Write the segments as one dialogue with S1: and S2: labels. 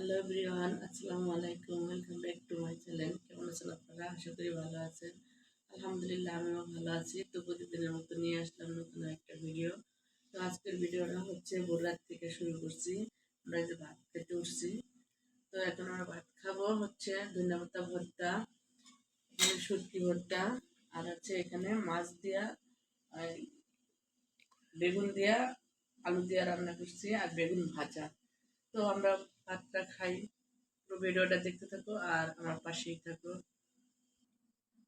S1: Hello everyone, আসসালামু আলাইকুম, welcome back to my channel. কেমন আছেন আপনারা? আশা করি ভালো আছেন। আলহামদুলিল্লাহ, আমিও ভালো আছি। তো প্রতিদিনের মতো নিয়ে আসলাম নতুন একটা ভিডিও। তো আজকের ভিডিওটা হচ্ছে ভোররাত থেকে শুরু করছি। আমরা যে ভাত খেতে উঠছি। তো এখন আমরা ভাত খাব হচ্ছে ধন্যবাদ ভর্তা, শুটকি ভর্তা, আর হচ্ছে এখানে মাছ দিয়া বেগুন দিয়া, আলু দিয়া রান্না করছি, আর বেগুন ভাজা। তো আমরা ভাতটা খাই। পুরো ভিডিওটা দেখতে থাকো আর আমার পাশেই থাকো।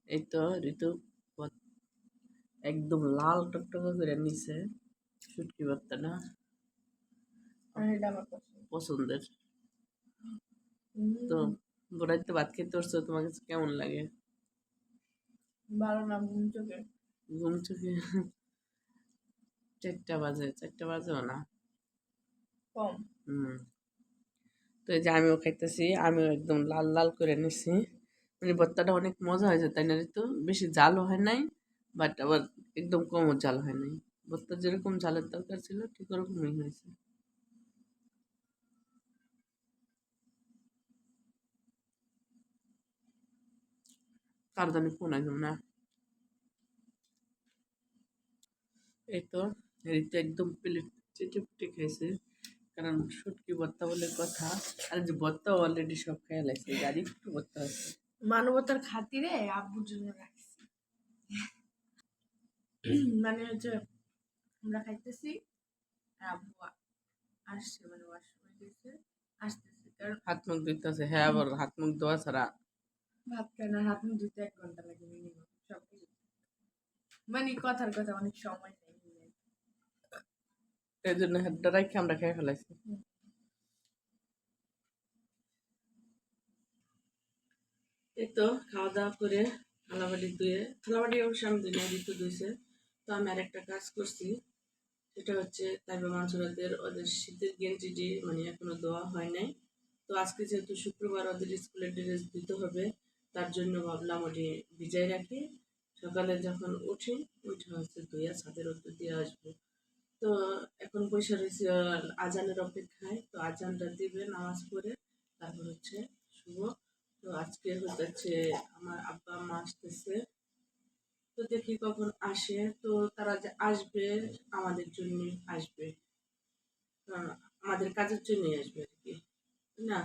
S1: এই তো ঋতু একদম লাল টকটকে করে নিছে। শুটকি
S2: আমার পছন্দ।
S1: পছন্দের। তো বোরাইতে ভাত খেতে উঠছো তোমার কাছে কেমন লাগে?
S2: ভালো না ঘুম চোখে।
S1: ঘুম চোখে? চারটা বাজে চারটা বাজেও না?
S2: কম।
S1: হুম। তো এই যে আমিও খাইতেছি, আমিও একদম লাল লাল করে নিছি। মানে ভর্তাটা অনেক মজা হয়েছে, তাই না তো বেশি জালও হয় নাই বাট আবার একদম কমও জাল হয় নাই। ভর্তা যেরকম জালের দরকার ছিল, ঠিক ওরকমই হয়েছে। কার জানি ফোন একদম না। এই তো একদম প্লেট চেটে খাইছে। কারণ শুটকি ভর্তা বলে কথা। আর যে ভর্তা অলরেডি সব খেয়ে লাগছে গাড়ি একটু ভর্তা আছে।
S2: মানবতার খাতিরে আব্বুর জন্য রাখছি। মানে হচ্ছে আমরা খাইতেছি আর আব্বু আসছে মানে ওয়াশরুমে গেছে আসতেছে। কারণ
S1: হাত মুখ দিতেছে হ্যাঁ আবার হাত মুখ দেওয়া ছাড়া।
S2: ভাত খায় না হাত মুখ ধুতে এক ঘণ্টা লাগে মিনিমাম সব কিছু মানে কথার কথা অনেক সময়
S1: এই জন্য হেডটা রাখি আমরা খেয়ে ফেলাইছি। খাওয়া দাওয়া করে থালাবাড়ি ধুয়ে থালাবাড়ি অবশ্য আমি ধুয়েছে তো আমি আরেকটা কাজ করছি, সেটা হচ্ছে ওদের শীতের গেঞ্জিটি মানে এখনও দেওয়া হয় নাই। তো আজকে যেহেতু শুক্রবার ওদের স্কুলের ড্রেস দিতে হবে, তার জন্য ভাবলাম ওটি ভিজাই রাখি। সকালে যখন উঠি, উঠে হচ্ছে ধুইয়া ছাদের রোদ্দুর দিয়ে আসব। তো এখন বসে রয়েছি আজানের অপেক্ষায়। তো আজানটা দিবে নামাজ পড়ে, তারপর হচ্ছে শুভ তো আজকে হচ্ছে আমার আব্বা মা আসতেছে। তো দেখি কখন আসে। তো তারা যে আসবে, আমাদের জন্য আসবে। আমাদের কাজের জন্যই আসবে আর কি, না?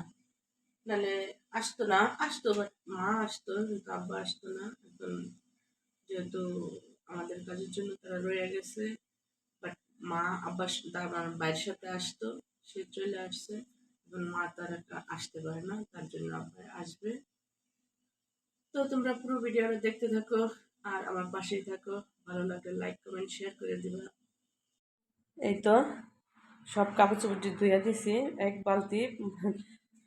S1: নাহলে আসতো না, আসতো বাট মা আসতো, কিন্তু আব্বা আসতো না। এখন যেহেতু আমাদের কাজের জন্য তারা রয়ে গেছে মা আব্বা আমার বাইরের সাথে আসতো, সে চলে আসছে। এখন মা তার একা আসতে পারে না, তার জন্য আব্বা আসবে। তো তোমরা পুরো ভিডিওটা দেখতে থাকো আর আমার পাশেই থাকো। ভালো লাগলে লাইক কমেন্ট শেয়ার করে দিবা। এই তো সব কাপড় চোপড় ধুয়ে দিছি। এক বালতি,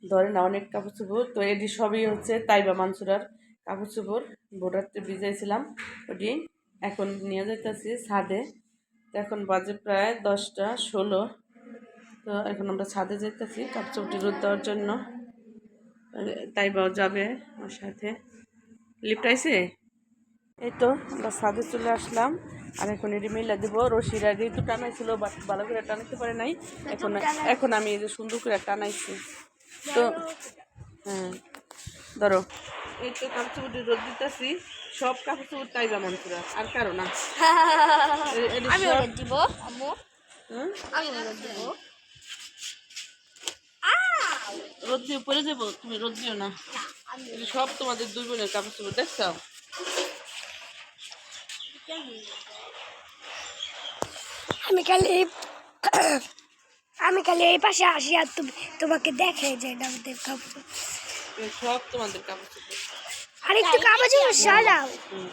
S1: ধরে না অনেক কাপড় চোপড় তো এটি সবই হচ্ছে তাইবা মানসুরার কাপড় চোপড় ভোটারতে ভিজাইছিলাম। ওটি এখন নিয়ে যাইতেছি ছাদে। এখন বাজে প্রায় দশটা, ষোলো। তো এখন আমরা ছাদে যেতেছি কাপড় চোপড়টি রোদ দেওয়ার জন্য। তাইবাও যাবে আমার সাথে। লিপটাইছে এই তো, আমরা ছাদে চলে আসলাম। আর এখন এটি মেলা দিব। রশির তো টানাইছিল, বাট ভালো করে টানাইতে পারে নাই। এখন এখন আমি এই যে সুন্দর করে টানাইছি। তো হ্যাঁ ধরো। এই তো কাপড় চোপড় রোদ দিতেছি। সব কাপড় চোপড় তাইবা মন্ত্রা আর কারও না।
S3: আমি ওটা দিব আম্মু। আমি ওটা দিব।
S1: রোদ দিয়ে পরে যাব তুমি রোদ দিও না। সব তোমাদের দুই বোনের কাপড় চোপড় দেখছ?
S3: আমি খালি আমি খালি এই পাশে আসি আর তুমি তোমাকে দেখে যে এটা আমাদের কাপড়।
S1: সব তোমাদের কাপড় চোপড়।
S3: আর একটু কাগজ
S1: হুম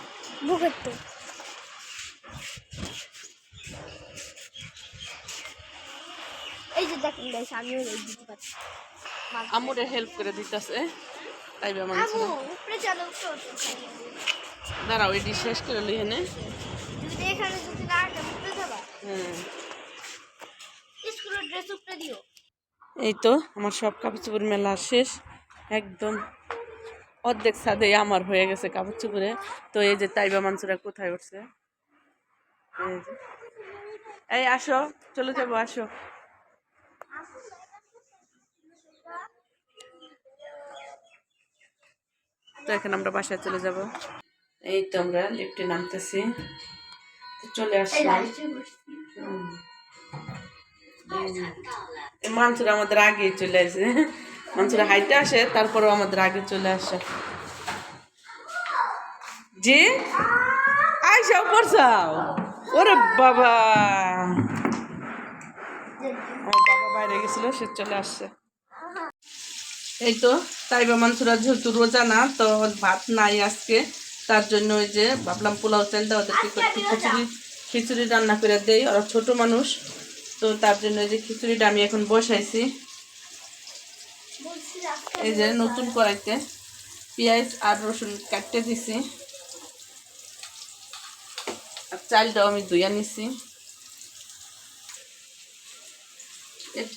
S3: বুকের তো এই যে দেখেন গাইস আমিও এই দিতে পারছি।
S1: আমুরে হেল্প করে দিতেছে। তাই
S3: উপরে চলো
S1: দাঁড়াও এটি শেষ করে লই এনে
S3: যদি এখানে যদি না উপরে যাবা।
S1: হুম
S3: স্কুলের ড্রেস উপরে দিও।
S1: এই তো আমার সব কাপড় চোপড় মেলা শেষ। একদম অর্ধেক ছাদে আমার হয়ে গেছে কাপড় চুপড়ে। তো এই যে তাইবা মানুষরা কোথায় উঠছে? এই আসো চলে যাব আসো। তো এখন আমরা বাসায় চলে যাব। এই তো আমরা লিফটে নামতেছি। চলে আসলাম। মানুষরা আমাদের আগে চলে আসে। মানসুর হাইটে আসে তারপরেও আমাদের আগে চলে আসে। জি? আইসাও করছাও ওরে বাবা। আমার বাবা বাইরে গেছিল সে চলে আসছে। এই তো তাইবা মানসুরা যেহেতু রোজা না তো ভাত নাই আজকে। তার জন্য ওই যে ভাবলাম পোলাও চাল দেওয়া ওদেরকে খিচুড়ি খিচুড়ি রান্না করে দেই ওরা ছোট মানুষ। তো তার জন্য ওই যে খিচুড়িটা আমি এখন বসাইছি। এই যে নতুন কড়াইতে পেঁয়াজ আর রসুন কাটতে দিছি। আর চালটাও আমি ধুইয়া নিছি।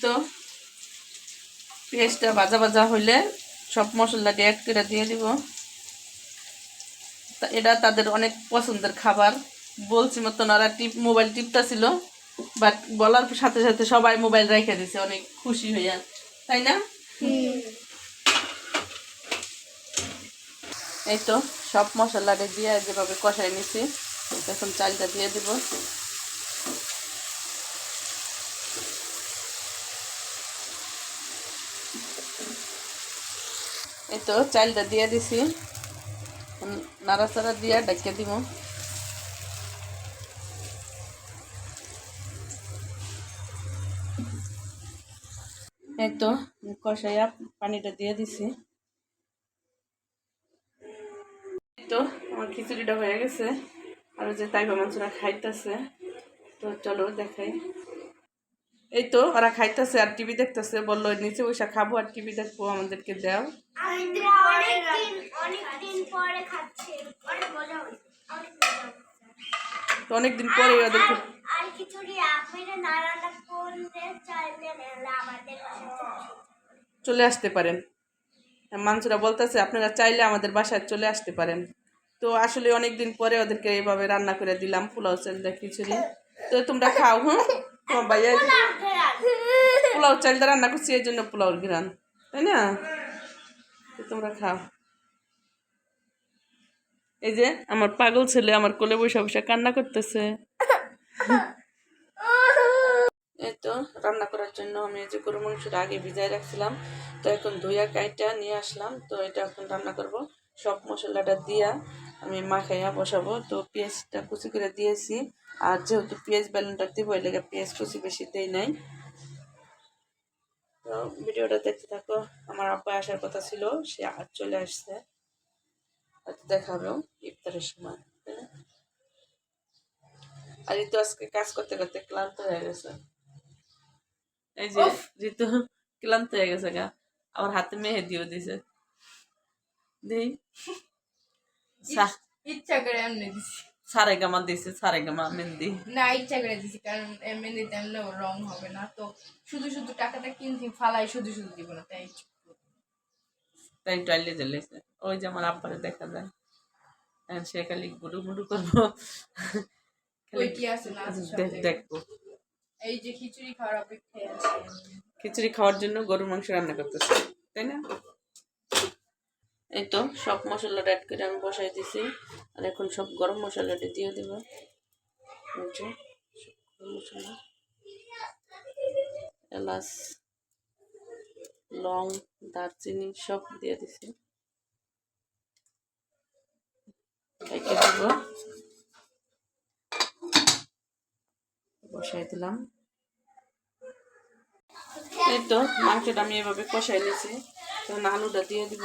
S1: তো পেঁয়াজটা ভাজা ভাজা হইলে সব মশলাটা অ্যাড করে দিয়ে দিব। এটা তাদের অনেক পছন্দের খাবার। বলছি মতন ওরা টিপ, মোবাইল টিপটা ছিল বাট বলার সাথে সাথে সবাই মোবাইল রেখে দিছে, অনেক খুশি হইয়া। তাই না? এই তো, সব মশলাটা দিয়ে যেভাবে কষাই নিছি, এখন চালটা দিয়ে দিব। এই তো, চালটা দিয়ে দিছি। নাড়াচাড়া দিয়ে ডাকিয়ে দিব। এই তো, কষাইয়া পানিটা দিয়ে দিছি এই তো আমার খিচুড়িটা হয়ে গেছে। আর যে তাইবা মাংসরা খাইতেছে। তো চলো দেখাই। এই তো ওরা খাইতেছে আর টিভি দেখতেছে। বলল নিচে বসে খাব আর টিভি দেখব আমাদেরকে দাও। তো অনেকদিন পরে ওদেরকে
S3: চলে
S1: আসতে পারেন। মানুষরা বলতেছে আপনারা চাইলে আমাদের বাসায় চলে আসতে পারেন। তো আসলে অনেক দিন পরে ওদেরকে এইভাবে রান্না করে দিলাম, পোলাও চাল দিয়ে খিচুড়ি। তো তোমরা খাও হ্যাঁ? তোমার ভাইয়া। এই যে পোলাও চালটা রান্না করছি, এই জন্য পোলাওর ঘিরান তাই না? তো তোমরা খাও। এই যে আমার পাগল ছেলে আমার কোলে বসে বসে কান্না করতেছে। এই তো রান্না করার জন্য আমি এই যে গরু মাংসটা আগে ভিজাই রাখছিলাম, তো এখন ধুইয়া কাইটা নিয়ে আসলাম, তো এটা এখন রান্না করব। সব মশলাটা দিয়া আমি মাখাইয়া বসাবো। তো পেঁয়াজটা কুচি করে দিয়েছি। আর যেহেতু পেঁয়াজ বেলুনটা দিব লেগে পেঁয়াজ কুচি বেশি দেই নাই। তো ভিডিওটা দেখতে থাকো। আমার আব্বা আসার কথা ছিল সে আজ চলে আসছে। হয়তো ইফতারের সময় আর ঋতু আজকে কাজ করতে করতে ক্লান্ত হয়ে গেছে। এই যে ঋতু ক্লান্ত হয়ে গেছে গা। আমার হাতে মেহেদিও দিছে। দেই।
S2: ইচ্ছা করে এমনি দিছি।
S1: সারে গামা দিছে সারে গামা মেহেন্দি।
S2: না ইচ্ছা করে দিছি কারণ এমনি রং হবে না। তো শুধু শুধু টাকাটা কিনছি ফালাই শুধু শুধু দিব না তাই
S1: তাই টয়লেট জ্বলেছে ওই যে আমার আব্বারে দেখা যায়। আর সে খালি করব।
S2: ওই কি আছে না।
S1: দেখব।
S2: এই যে খিচুড়ি খাওয়ার অপেক্ষায় আছে
S1: খিচুড়ি খাওয়ার জন্য গরুর মাংস রান্না করতেছে তাই না? এই তো, সব মশলাটা অ্যাড করে আমি বসাই দিছি। আর এখন সব গরম মশলাটা দিয়ে দেব। মশলা। এলাচ, লং, দারচিনি সব দিয়ে দিছি। বসাই দিলাম। এই তো, মাংসটা আমি এভাবে কষাই নিয়েছি তখন আলুটা দিয়ে দিব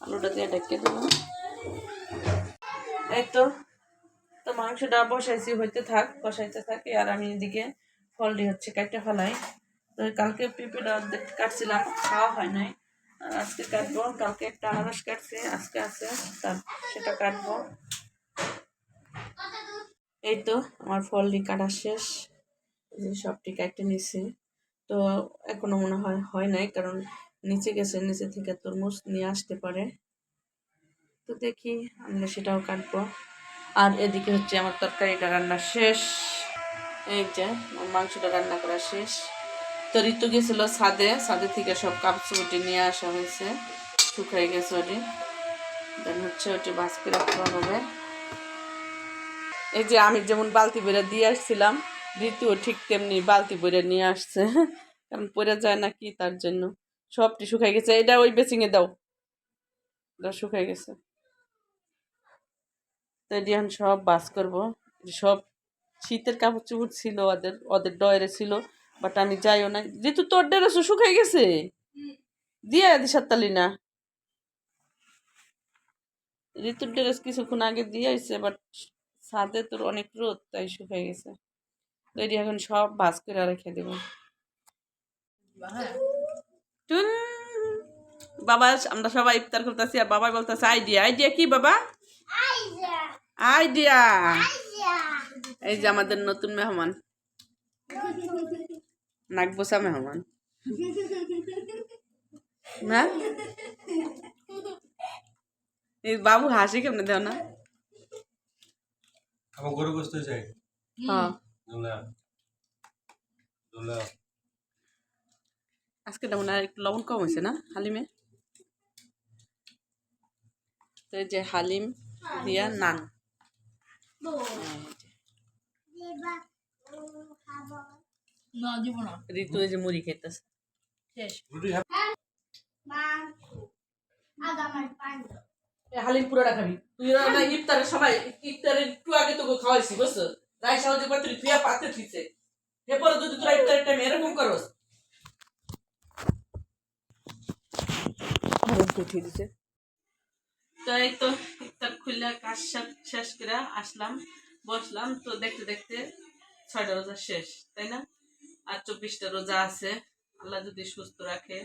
S1: আলুটা দিয়ে ঢেকে দেবো এই তো তো মাংসটা বসাইছি, হইতে থাক কষাইতে থাকে, আর আমি এদিকে ফলটি হচ্ছে কাটতে ফেলাই। তো কালকে পেঁপেটা কাটছিলাম, খাওয়া হয় নাই। আজকে কাটবো, কালকে একটা আনারস কাটছে, আজকে আছে তার সেটা কাটবো। এই তো, আমার ফলটি কাটা শেষ যে সবটি কাটতে নিছি। তো এখনও মনে হয় হয় নাই, কারণ নিচে গেছে, নিচে থেকে তরমুজ নিয়ে আসতে পারে। তো দেখি আমরা সেটাও কাটবো। আর এদিকে হচ্ছে আমার তরকারিটা রান্না শেষ। এই যে মাংসটা রান্না করা শেষ। তো ঋতু গেছিল ছাদে ছাদে থেকে সব কাপড় নিয়ে আসা হয়েছে। শুকাই গেছে ওটি। দেন হচ্ছে ওটি বাস করে রাখতে হবে। এই যে আমি যেমন বালতি বেড়ে দিয়ে আসছিলাম, ঋতুও ঠিক তেমনি বালতি বেড়ে নিয়ে আসছে। কারণ পরে যায় না কি তার জন্য। সবটি শুকাই গেছে। এটা ওই বেচিংয়ে দাও। শুকাই গেছে। তো এটি এখন সব বাস করব। সব শীতের কাপড় চুপড় ছিল, ওদের ওদের ডয়েরে ছিল বাট আমি যাইও না যেহেতু তোর ড্রেস শুকাই গেছে? দিয়ে দি সাততালি না ঋতুর ড্রেস কিছুক্ষণ আগে দিয়ে আসছে বাট ছাদে তোর অনেক রোদ, তাই শুকাই গেছে। তো এটি এখন সব ভাজ করে রেখে দেবো। টুন। বাবা, আমরা সবাই ইফতার করতেছি, আর বাবা বলতেছে আইডিয়া আইডিয়া কি বাবা? আইডিয়া এই যে আমাদের নতুন মেহমান। নাকবোসা মেহমান। না? এই বাবু হাসি কেমনে দেও না?
S4: আমার গরু গোস্ত চাই।
S1: হ্যাঁ।
S4: দোলা। দোলা।
S1: আজকে তেমন আর একটু লবণ কম হয়েছে না হালিমে? তো এই যে হালিম দিয়া নান।
S2: না দিব না
S1: ঋতু এই যে মুড়ি খেতেছে।
S2: শেষ।
S1: হালিম পুরোটা খাবি। তুই না ইফতারে সবাই ইফতারে একটু আগে তোকে খাওয়াইছি বুঝছ? রাই সাহায্য করে তুই তুই ঠিকছে এরপরে যদি তোরা ইফতারের টাইম এরকম করস। উঠিয়ে দিছে। তো তো খুললে কাজ শেষ করে আসলাম, বসলাম। তো দেখতে দেখতে ছয়টা রোজা শেষ, তাই না? আর চব্বিশটা রোজা আছে, আল্লাহ যদি সুস্থ রাখে,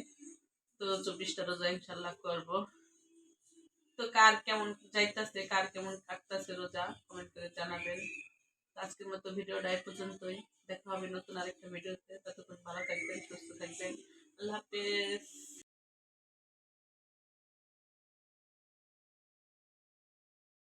S1: তো চব্বিশটা রোজা ইনশাল্লাহ করব। তো কার কেমন যাইতাছে, কার কেমন কাটতাছে রোজা কমেন্ট করে জানাবেন। আজকের মতো ভিডিওটা এই পর্যন্তই। দেখা হবে নতুন আরেকটা ভিডিওতে। ততক্ষণ ভালো থাকবেন, সুস্থ থাকবেন। আল্লাহ হাফেজ।